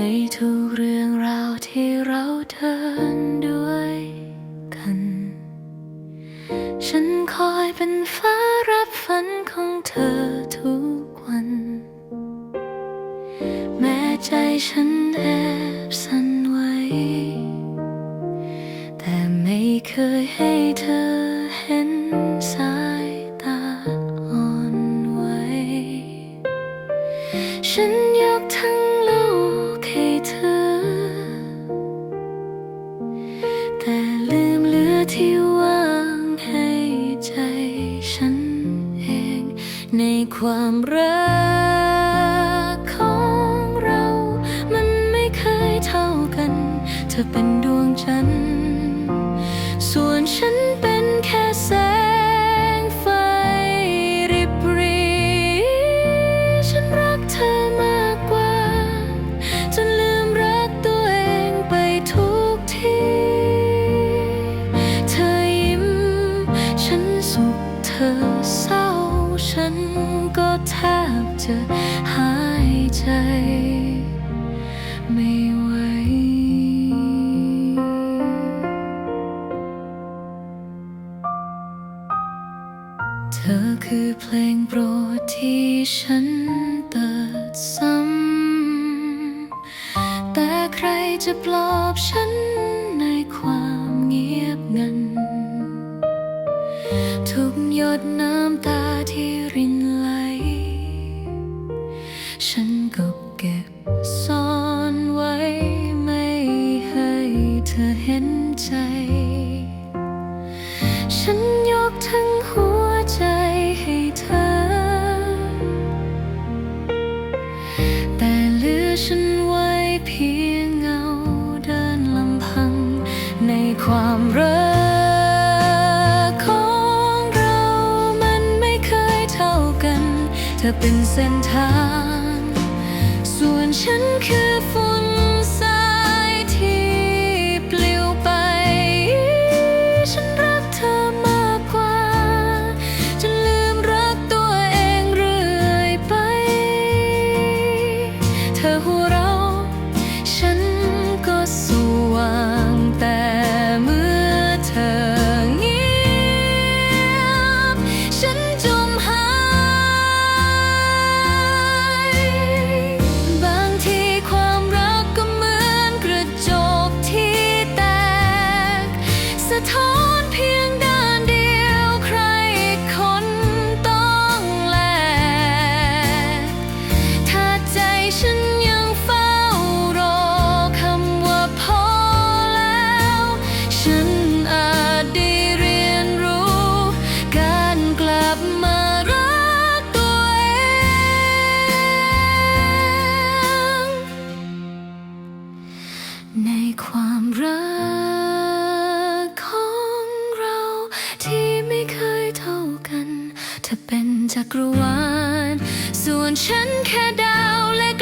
ในทุกเรื่องราวที่เราเดินด้วยกัน ฉันคอยเป็นฟ้ารับฝันของเธอทุกวัน แม้ใจฉันแอบสั่นไหวแต่ไม่เคยให้เธอเห็นสายตาอ่อนไหวฉันยกทั้ง ความรักของเรา มันไม่เคยเท่ากัน เธอเป็นดวงจันทร์ส่วนฉันเป็นแค่แสง จะหายใจไม่ไหวเธอคือเพลงโปรดที่ฉันเปิดซ้ำแต่ใครจะปลอบฉันในความเงียบงัน ทุกหยดน้ำตาที่ริน ความรักของเรามันไม่เคยเท่ากัน เธอเป็นเส้นทาง ส จักรวาล ส่วนฉันแค่ดาวเล็ก